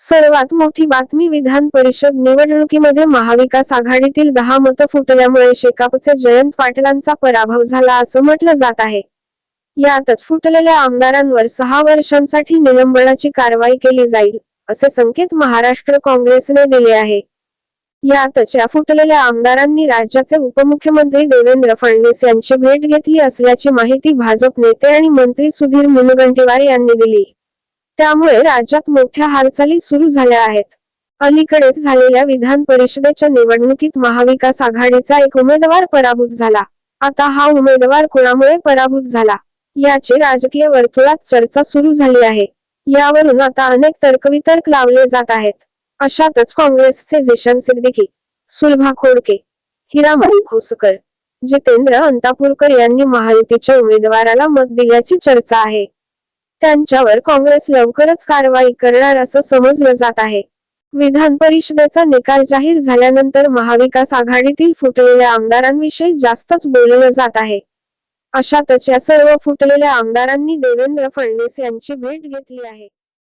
सर्वात मोठी बातमी विधान परिषद निवडणुकीमध्ये महाविकास आघाडीतील दहा मतं फुटल्यामुळे शेकापचे जयंत पाटलांचा पराभव झाला असं म्हटलं जात आहे. यातच फुटलेल्या आमदारांवर सहा वर्षांसाठी निलंबनाची कारवाई केली जाईल असे संकेत महाराष्ट्र काँग्रेसने दिले आहे. यातच या फुटलेल्या आमदारांनी राज्याचे उपमुख्यमंत्री देवेंद्र फडणवीस यांची भेट घेतली असल्याची माहिती भाजप नेते आणि मंत्री सुधीर मुनगंटीवार यांनी दिली. त्यामुळे राज्यात मोठ्या हालचाली सुरू झाल्या आहेत. अलीकडेच झालेल्या विधान परिषदेच्या निवडणुकीत महाविकास आघाडीचा एक उमेदवार पराभूत झाला. आता हा उमेदवार कोणामुळे पराभूत झाला? याची राजकीय वर्तुळात चर्चा सुरू झाली आहे. यावरून आता अनेक तर्कवितर्क लावले जात आहेत. अशातच काँग्रेसचे जिशन सिद्दीकी सुलभा खोडके हिरामण खोसकर जितेंद्र अंतापूरकर यांनी महायुतीच्या उमेदवाराला मत दिल्याची चर्चा आहे. त्यांच्यावर काँग्रेस लवकरच कारवाई करणार असं समजलं जात आहे. विधान परिषदेचा निकाल जाहीर झाल्यानंतर महाविकास आघाडीतील फुटलेल्या आमदारांविषयी जास्तच बोललं जात आहे. अशातच या सर्व फुटलेल्या आमदारांनी देवेंद्र फडणवीस यांची भेट घेतली आहे.